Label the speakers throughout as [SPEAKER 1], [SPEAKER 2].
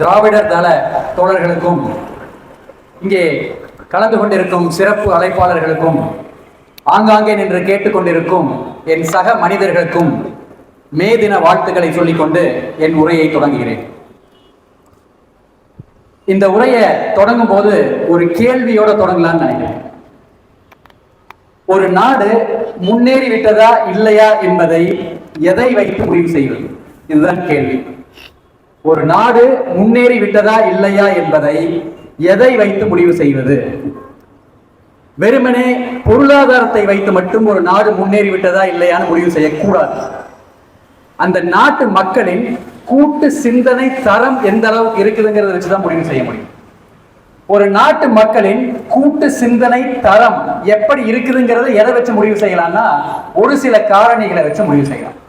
[SPEAKER 1] திராவிடர் தள தோழர்களுக்கும் இங்கே கலந்து கொண்டிருக்கும் சிறப்பு அழைப்பாளர்களுக்கும் ஆங்காங்கே நின்று கேட்டுக்கொண்டிருக்கும் என் சக மனிதர்களுக்கும் மே தின வாழ்த்துக்களை சொல்லிக்கொண்டு என் உரையை தொடங்குகிறேன். இந்த உரையை தொடங்கும் போது ஒரு கேள்வியோட தொடங்கலாம்னு நினைக்கிறேன். ஒரு நாடு முன்னேறி விட்டதா இல்லையா என்பதை எதை வைத்து முடிவு செய்வது? இதுதான் கேள்வி. ஒரு நாடு முன்னேறி விட்டதா இல்லையா என்பதை எதை வைத்து முடிவு செய்வது? வெறுமனே பொருளாதாரத்தை வைத்து மட்டும் ஒரு நாடு முன்னேறி விட்டதா இல்லையான்னு முடிவு செய்யக்கூடாது. அந்த நாட்டு மக்களின் கூட்டு சிந்தனை தரம் எந்த அளவுக்கு இருக்குதுங்கிறத வச்சுதான் முடிவு செய்ய முடியும். ஒரு நாட்டு மக்களின் கூட்டு சிந்தனை தரம் எப்படி இருக்குதுங்கிறத எதை வச்சு முடிவு செய்யலாம்னா ஒரு சில காரணிகளை வச்சு முடிவு செய்யலாம்.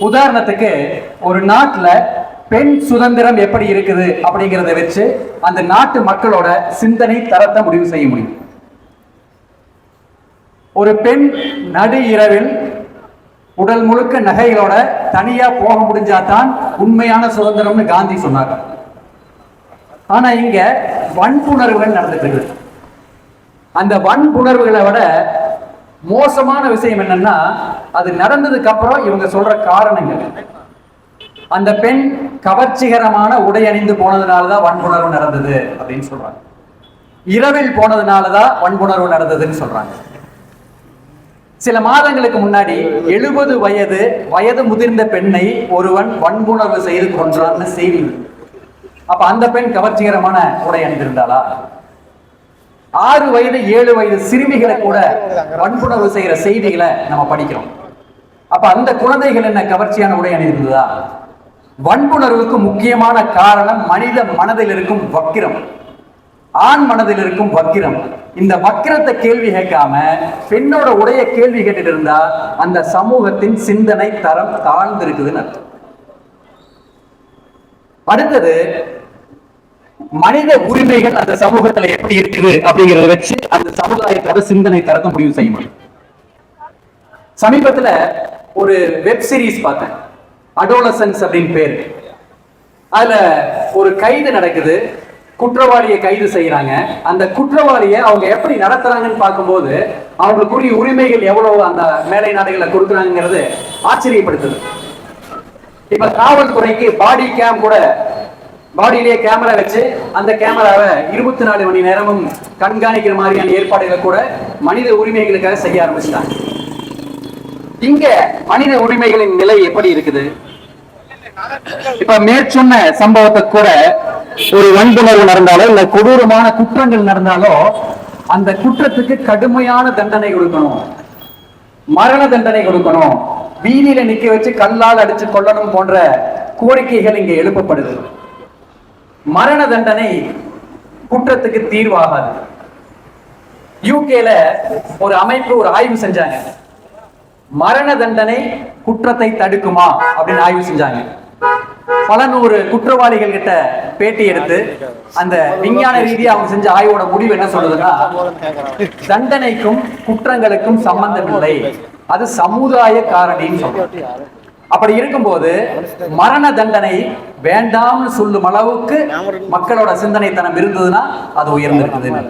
[SPEAKER 1] உதாரணத்துக்கு ஒரு நாட்டில் பெண் சுதந்திரம் எப்படி இருக்குது அப்படிங்கிறத வச்சு அந்த நாட்டு மக்களோட சிந்தனை தரத்தை முடிவு செய்ய முடியும். ஒரு பெண் நடு இரவில் உடல் முழுக்க நகைகளோட தனியா போக முடிஞ்சாதான் உண்மையான சுதந்திரம்னு காந்தி சொன்னாங்க ஆனா இங்க வன்புணர்வுகள் நடந்துட்டு இருக்கு அந்த வன்புணர்வுகளை விட மோசமான விஷயம் என்னன்னா அது நடந்ததுக்கு அப்புறம் இவங்க சொல்ற காரணங்கள். அந்த பெண் கவர்ச்சிகரமான உடை அணிந்து போனதுனாலதான் வன்புணர்வு நடந்தது அப்படின்னு சொல்றாங்க. இரவில் போனதுனாலதான் வன்புணர்வு நடந்ததுன்னு சொல்றாங்க. சில மாதங்களுக்கு முன்னாடி எழுபது வயது வயது முதிர்ந்த பெண்ணை ஒருவன் வன்புணர்வு செய்து கொன்றான்னு செய்தி அப்ப அந்த பெண் கவர்ச்சிகரமான உடை அணிந்திருந்தாளா? ஆறு வயது ஏழு வயது சிறுமிகளை கூட வன்புணர்வு செய்கிற செய்திகளை நம்ம படிக்கிறோம். அப்ப அந்த குழந்தைகள் என்ன கவர்ச்சியான உடை அணிந்திருந்ததா? வன்புணர்வுக்கு முக்கியமான காரணம் மனித மனதில் இருக்கும் வக்கிரம். ஆண் மனதில் இருக்கும் வக்கிரம். இந்த வக்கிரத்தை கேள்வி கேட்காம பெண்ணோட உடைய கேள்வி கேட்டுட்டு இருந்தா அந்த சமூகத்தின் சிந்தனை தரம் தாழ்ந்து இருக்குதுன்னு அர்த்தம். அடுத்தது மனித உரிமைகள் அந்த சமூகத்துல எப்படி இருக்குது அப்படிங்கறத வச்சு அந்த சமுதாயத்தோட சிந்தனை தரத்தை முடிவு செய்ய முடியும் சமீபத்துல ஒரு வெப் சீரிஸ் பார்த்தேன். அடோலசன்ஸ் அப்படின்னு பேர். அதுல ஒரு கைது நடக்குது. குற்றவாளியை கைது செய்யறாங்க அந்த குற்றவாளியை அவங்க எப்படி நடத்துறாங்கன்னு பார்க்கும்போது அவங்களுக்குரிய உரிமைகள் எவ்வளவு அந்த மேலை நாடுகளை கொடுக்குறாங்கிறது ஆச்சரியப்படுத்துது. இப்ப காவல்துறைக்கு பாடி கேம் கூட பாடியிலேயே கேமரா வச்சு அந்த கேமராவை இருபத்தி நாலு மணி நேரமும் கண்காணிக்கிற மாதிரியான ஏற்பாடுகளை கூட மனித உரிமைகளுக்காக செய்ய ஆரம்பிச்சிட்டாங்க. இங்க மனித உரிமைகளின் நிலை எப்படி இருக்குது? இப்ப மேற்சொன்ன சம்பவத்தை கூட ஒரு வன்புணர்வு நடந்தாலோ இல்ல கொடூரமான குற்றங்கள் நடந்தாலோ அந்த குற்றத்துக்கு கடுமையான தண்டனை கொடுக்கணும். மரண தண்டனை கொடுக்கணும். வீதியில நிக்க வச்சு கல்லால் அடிச்சு கொள்ளணும் போன்ற கோரிக்கைகள் இங்க எழுப்பப்படுது. மரண தண்டனை குற்றத்துக்கு தீர்வாகாது. யூகேல ஒரு அமைப்பு ஒரு ஆய்வு செஞ்சாங்க. மரண தண்டனை குற்றத்தை தடுக்குமா அப்படின்னு ஆய்வு செஞ்சாங்க. பல நூறு குற்றவாளிகள் கிட்ட பேட்டி எடுத்து அந்த விஞ்ஞான ரீதியா அவங்க செஞ்ச ஆய்வோட முடிவு என்ன சொல்லுதுன்னா தண்டனைக்கும் குற்றங்களுக்கும் சம்பந்தம் இல்லை. அது சமுதாய காரணின்னு சொல்றோம் அப்படி இருக்கும்போது மரண தண்டனை வேண்டாம்னு சொல்லும் அளவுக்கு மக்களோட சிந்தனைத்தனம் இருந்ததுன்னா அது உயர்ந்திருக்குதுன்னு.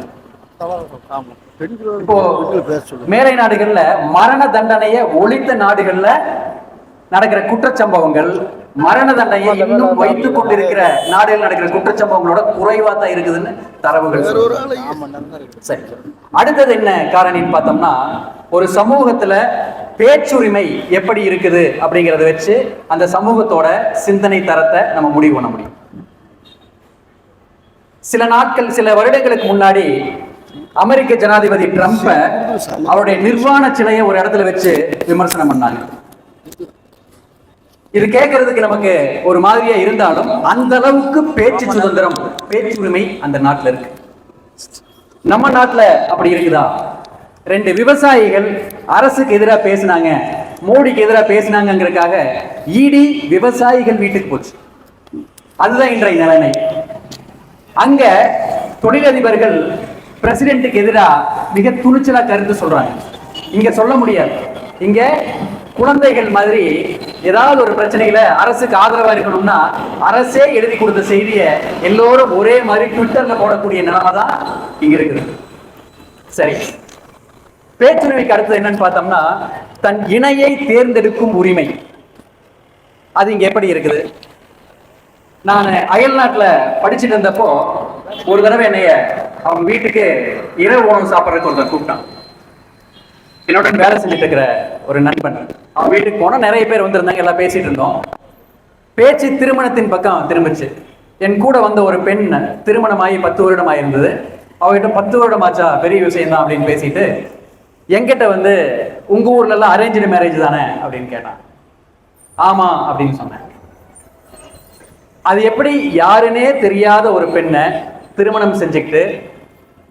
[SPEAKER 1] இப்போ மேலை நாடுகள்ல மரண தண்டனையை ஒழித்த நாடுகள்ல நடக்கிற குற்றச்சம்பவங்கள் மரண தண்டனையை இன்னும் வைத்துக் கொண்டிருக்கிற நாடுகள் நடக்கிற குற்றச்சம்பவங்களோட குறைவா தான் இருக்குதுன்னு தரவுகள். சரி. அடுத்தது என்ன காரணின்னு பார்த்தோம்னா ஒரு சமூகத்துல பேச்சுரிமை எப்படி இருக்குது அப்படிங்கறத வச்சு அந்த சமூகத்தோட சிந்தனை தரத்தை நம்ம முடிவு பண்ண முடியும். சில நாட்கள் சில வருடங்களுக்கு முன்னாடி அமெரிக்க ஜனாதிபதி ட்ரம்ப்ப அவருடைய நிர்வாண சிலையை ஒரு இடத்துல வச்சு விமர்சனம் பண்ணாங்க. இது கேட்கறதுக்கு நமக்கு ஒரு மாதிரியா இருந்தாலும் அந்த அளவுக்கு பேச்சு சுதந்திரம் பேச்சு உரிமை அந்த நாட்டுல இருக்கு. நம்ம நாட்டுல அப்படி இருக்குதா? ரெண்டு விவசாயிகள் அரசுக்கு எதிராக பேசினாங்க மோடிக்கு எதிராக பேசினாங்கிறதுக்காக இடி விவசாயிகள் வீட்டுக்கு போச்சு. அதுதான் இன்றைய நிலைமை. அங்க தொழிலதிபர்கள் பிரசிடென்ட்டுக்கு எதிராக மிக துணிச்சலா கருத்து சொல்றாங்க. இங்க சொல்ல முடியாது. இங்க குழந்தைகள் மாதிரி ஏதாவது ஒரு பிரச்சனையில அரசுக்கு ஆதரவா இருக்கணும்னா அரசே எழுதி கொடுத்த செய்தியை எல்லோரும் ஒரே மாதிரி ட்விட்டர்ல போடக்கூடிய நிலைமை தான் இங்க இருக்குது. சரி. பேச்சுரிமைக்கு அடுத்தது என்னன்னு பார்த்தோம்னா தன் இணையை தேர்ந்தெடுக்கும் உரிமை. அது இங்க எப்படி இருக்குது? நான் அயல் நாட்டுல படிச்சுட்டு இருந்தப்போ ஒரு தடவை என்னைய அவங்க வீட்டுக்கு இரவு உணவு சாப்பிட்றதுக்கு ஒருத்தர் கூப்பிட்டான். என்னோட வேலை செஞ்சுட்டு இருக்கிற ஒரு நண்பன். அவன் வீட்டுக்கு போனால் நிறைய பேர் வந்திருந்தாங்க எல்லாம் பேசிட்டு இருந்தோம். பேச்சு திருமணத்தின் பக்கம் திரும்பிச்சு. என் கூட வந்த ஒரு பெண் திருமணமாகி பத்து வருடமாக இருந்தது. அவகிட்ட பத்து வருடமாச்சா பெரிய விஷயம் தான் அப்படின்னு பேசிட்டு என்கிட்ட வந்து உங்க ஊர்ல எல்லாம் அரேஞ்சு மேரேஜ் தானே? அப்படின்னு கேட்டான். ஆமா அப்படின்னு சொன்னேன். அது எப்படி யாருன்னே தெரியாத ஒரு பெண்ணை திருமணம் செஞ்சுக்கிட்டு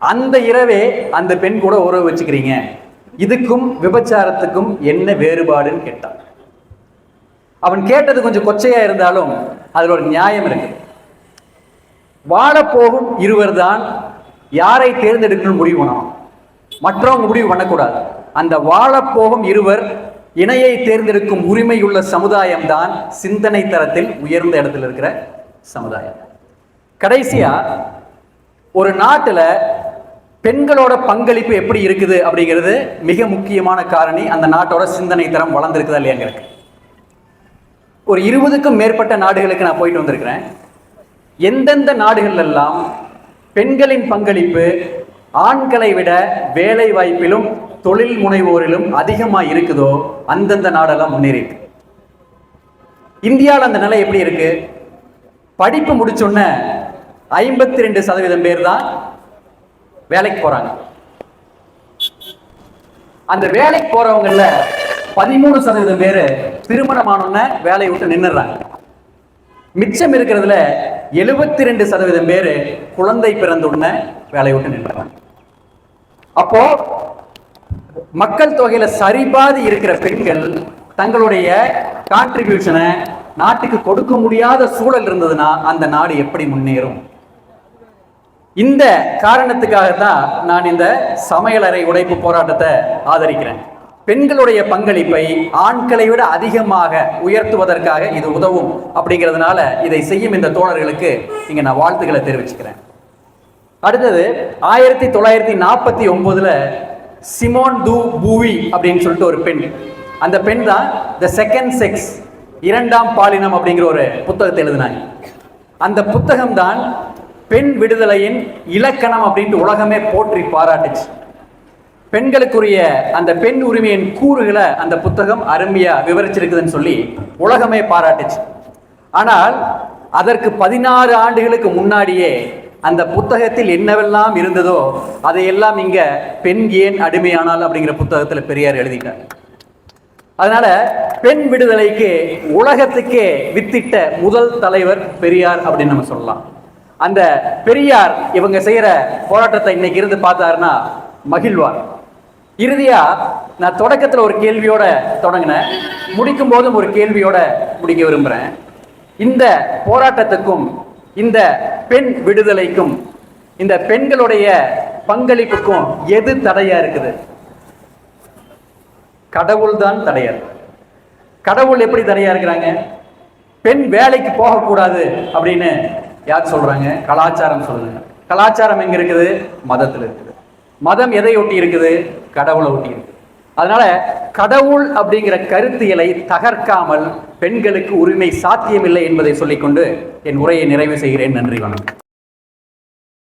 [SPEAKER 1] அந்த இரவே அந்த பெண் கூட உறவு வச்சுக்கிறீங்க. இதுக்கும் விபச்சாரத்துக்கும் என்ன வேறுபாடுன்னு கேட்டான். அவன் கேட்டது கொஞ்சம் கொச்சையா இருந்தாலும் அதில் ஒரு நியாயம் இருக்கு. வாழப்போகும் இருவர் தான் யாரை தேர்ந்தெடுக்கணும்னு முடிவு பண்ணணும் மற்றவங்க முடிவு பண்ணக்கூடாது. அந்த வாழப்போகும் இருவர் இணையை தேர்ந்தெடுக்கும் உரிமையுள்ள சமுதாயம் தான் சிந்தனை தரத்தில் உயர்ந்த இடத்துல இருக்கிற சமுதாயம். கடைசியா ஒரு நாட்டுல பெண்களோட பங்களிப்பு எப்படி இருக்குது அப்படிங்கிறது மிக முக்கியமான காரணி அந்த நாட்டோட சிந்தனை தரம் வளர்ந்துருக்குதா இல்லையாங்கிறது ஒரு இருபதுக்கும் மேற்பட்ட நாடுகளுக்கு நான் போயிட்டு வந்திருக்கிறேன். எந்தெந்த நாடுகளெல்லாம் பெண்களின் பங்களிப்பு ஆண்களை விட வேலை வாய்ப்பிலும் தொழில் முனைவோரிலும் அதிகமாக இருக்குதோ அந்தந்த நாடெல்லாம் முன்னேறி இருக்கு இந்தியாவில் அந்த நிலை எப்படி இருக்கு? படிப்பு முடிச்சோன்ன ஐம்பத்தி ரெண்டு சதவீதம் பேர் தான் வேலைக்கு போறாங்க. அந்த வேலைக்கு போறவங்கல பதிமூணு சதவீதம் பேர் திருமணமானோன்ன வேலையை விட்டு நின்னுறாங்க மிச்சம் இருக்கிறதுல எழுபத்தி ரெண்டு சதவீதம் பேர் குழந்தை பிறந்துடனே வேலையை விட்டு நின்றுறாங்க அப்போ மக்கள் தொகையில சரிபாதி இருக்கிற பெண்கள் தங்களுடைய கான்ட்ரிபியூஷனை நாட்டுக்கு கொடுக்க முடியாத சூழல் இருந்ததுன்னா அந்த நாடு எப்படி முன்னேறும்? இந்த காரணத்துக்காக தான் நான் இந்த சமையலறை உடைப்பு போராட்டத்தை ஆதரிக்கிறேன். பெண்களுடைய பங்களிப்பை ஆண்களை விட அதிகமாக உயர்த்துவதற்காக இது உதவும் அப்படிங்கிறதுனால இதை செய்யும் இந்த தோழர்களுக்கு இங்கே நான் வாழ்த்துக்களை தெரிவிச்சுக்கிறேன். அடுத்தது ஆயிரத்தி தொள்ளாயிரத்தி நாற்பத்தி ஒன்பதுல சிமோன் து பூவி அப்படின்னு சொல்லிட்டு ஒரு பெண். அந்த பெண் தான் த செகண்ட் செக்ஸ் இரண்டாம் பாலினம் அப்படிங்கிற ஒரு புத்தகத்தை எழுதினாங்க. அந்த புத்தகம் தான் பெண் விடுதலையின் இலக்கணம் அப்படின்ட்டு உலகமே போற்றி பாராட்டுச்சு. பெண்களுக்குரிய அந்த பெண் உரிமையின் கூறுகளை அந்த புத்தகம் அருமையா விவரிச்சிருக்குதுன்னு சொல்லி உலகமே பாராட்டுச்சு. ஆனால் அதற்கு பதினாறு ஆண்டுகளுக்கு முன்னாடியே அந்த புத்தகத்தில் என்னவெல்லாம் இருந்ததோ அதையெல்லாம் இங்க பெண் ஏன் அடிமையானால் அப்படிங்கிற புத்தகத்துல பெரியார் எழுதிட்டார். அதனால பெண் விடுதலைக்கு உலகத்துக்கே வித்திட்ட முதல் தலைவர் பெரியார் அப்படின்னு நம்ம சொல்லலாம். அந்த பெரியார் இவங்க செய்யற போராட்டத்தை இன்னைக்கு இருந்து பார்த்தாருன்னா மகிழ்வார். இறுதியா நான் தொடக்கத்துல ஒரு கேள்வியோட தொடங்கினேன். முடிக்கும் போதும் ஒரு கேள்வியோட முடிக்க விரும்புறேன். இந்த போராட்டத்துக்கும் இந்த பெண் விடுதலைக்கும் இந்த பெண்களுடைய பங்களிப்புக்கும் எது தடையா இருக்குது? கடவுள் தான் தடையா இருக்கு. கடவுள் எப்படி தடையா இருக்கிறாங்க? பெண் வேலைக்கு போகக்கூடாது அப்படின்னு யார் சொல்றாங்க? கலாச்சாரம் சொல்லுங்க. கலாச்சாரம் எங்க இருக்குது? மதத்தில் இருக்குது. மதம் எதை ஒட்டி இருக்குது? கடவுளை ஒட்டி இருக்குது. அதனால கடவுள் அப்படிங்கிற கருத்தியலை தகர்க்காமல் பெண்களுக்கு உரிமை சாத்தியமில்லை என்பதை சொல்லிக்கொண்டு என் உரையை நிறைவு செய்கிறேன். நன்றி வணக்கம்.